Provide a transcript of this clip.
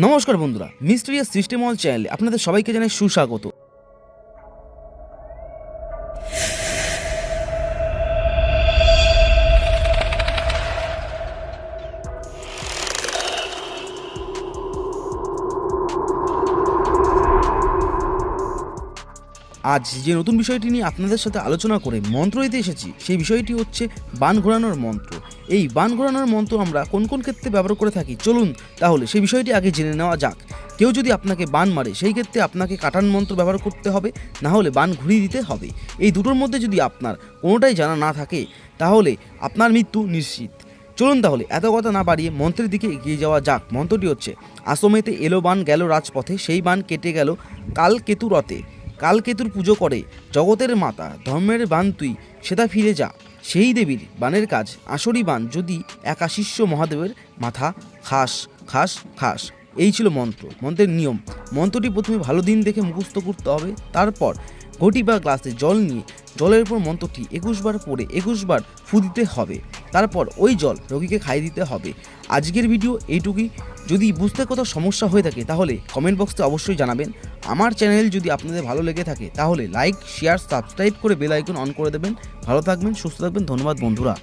নমস্কার বন্ধুরা mysterious system all চ্যানেলে আপনাদের সবাইকে জানাই সুস্বাগত। আজ যে নতুন বিষয়টি নিয়ে আপনাদের সাথে আলোচনা করে মন্ত্র দিতে এসেছি, সেই বিষয়টি হচ্ছে বান ঘোরানোর মন্ত্র। এই বান ঘোরানোর মন্ত্র আমরা কোন কোন ক্ষেত্রে ব্যবহার করে থাকি? চলুন তাহলে সেই বিষয়টি আগে জেনে নেওয়া যাক। কেউ যদি আপনাকে বান মারে, সেই ক্ষেত্রে আপনাকে কাটান মন্ত্র ব্যবহার করতে হবে, না হলে বান ঘুরিয়ে দিতে হবে। এই দুটোর মধ্যে যদি আপনার কোনোটাই জানা না থাকে, তাহলে আপনার মৃত্যু নিশ্চিত। চলুন তাহলে এত কথা না বাড়িয়ে মন্ত্রের দিকে এগিয়ে যাওয়া যাক। মন্ত্রটি হচ্ছে আসমেতে এলো বান, গেল রাজপথে, সেই বান কেটে গেল কাল কেতু রথে কাল কেতুর পুজো করে, জগতের মাতা, ধর্মের বান তুই, সেটা ফিরে যা। সেই দেবীর বানের কাজ, আসরি বান যদি একাশিষ্য মহাদেবের মাথা, খাস খাস খাস। এই ছিল মন্ত্র, মন্ত্রের নিয়ম। মন্ত্রটি প্রথমে ভালো দিন দেখে মুখস্থ করতে হবে, তারপর ঘটি বা গ্লাসে জল নিয়ে, জলের উপর মন্ত্রটি একুশবার পরে একুশবার ফু দিতে হবে। তারপর ওই জল রোগীকে খাইয়ে দিতে হবে। আজকের ভিডিও এইটুকুই। যদি বুঝতে কোথাও সমস্যা হয়ে থাকে, তাহলে কমেন্ট বক্সে অবশ্যই জানাবেন। আমার চ্যানেল যদি আপনাদের ভালো লেগে থাকে, তাহলে লাইক শেয়ার সাবস্ক্রাইব করে বেল আইকন অন করে দেবেন। ভালো থাকবেন, সুস্থ থাকবেন। ধন্যবাদ বন্ধুরা।